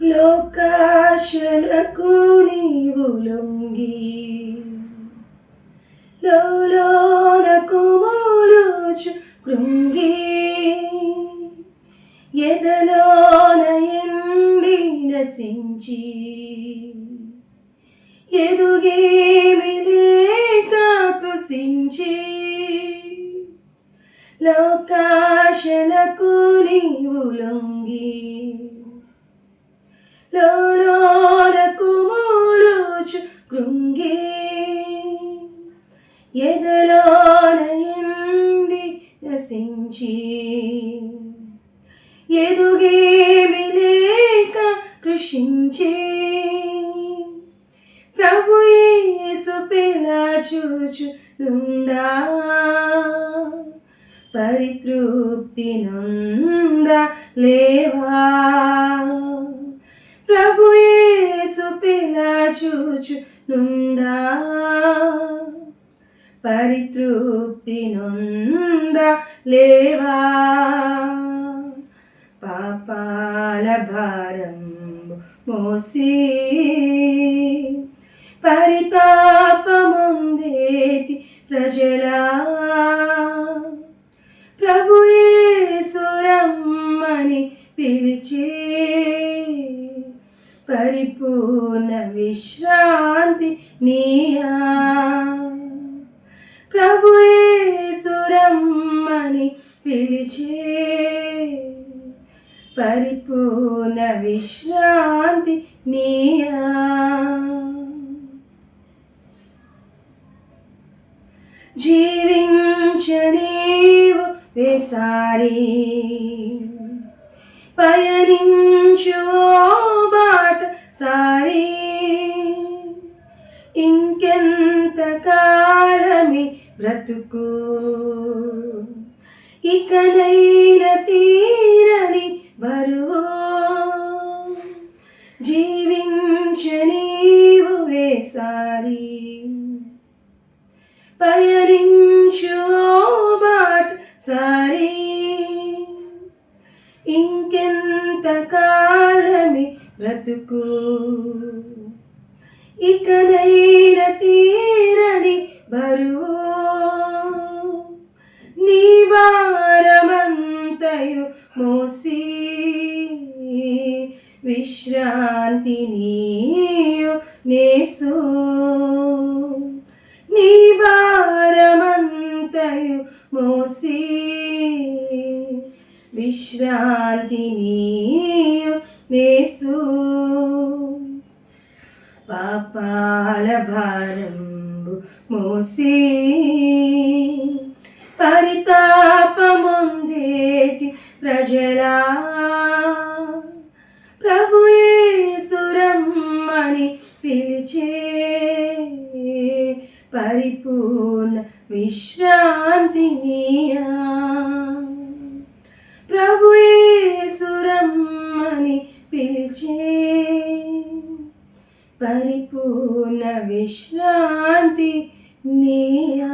లోకాశలకు నీవు లొంగి లోనకు మూలుచు కృంగి ఎదలోన ఎండి నసించి ఎదుగేమి లేక కృషించి లోకాశలకు నీవు లొంగి. లోనకు మూలుచు కృంగి. ఎదలోన నశించి. ఎదుగేమి లేక కృషించి. ప్రభు యేసు పిలచుచు నుండా పరితృప్తి నంద లేవా చూచునుందా? పరితృప్తి నొంద లేవా? పాపాల భారం మోసి పరితాపముందేటి ప్రజలా? ప్రభుయేసురమ్మని పిలిచే పరిపూర్ణ విశ్రాంతి నీయా. ప్రభుయేసురమ్మని పిలిచే పరిపూర్ణ విశ్రాంతి నీయా. జీవించ నీవు వేసారీ. పయనించు బాట సారి. ఇంకెంత కాలమి బ్రతుకు. ఇకనైన తీరని బరువు. జీవించనీవు వేసారి పయనించు బాట సారి. కాలమి బ్రతుకు. ఇకనైన తీరని బరువు. నీ భారమంతయు మోసి విశ్రాంతి నీయు నేసు. నీ భారమంతయు మోసి విశ్రాంతి నీయు నేసు పాపాల భారంబు మోసి. పరితాపముందేటి ప్రజలా. ప్రభుయేసురమ్మని పిలిచే. పరిపూర్ణ విశ్రాంతి నీయా. పరిపూర్ణ విశ్రాంతి నీయా.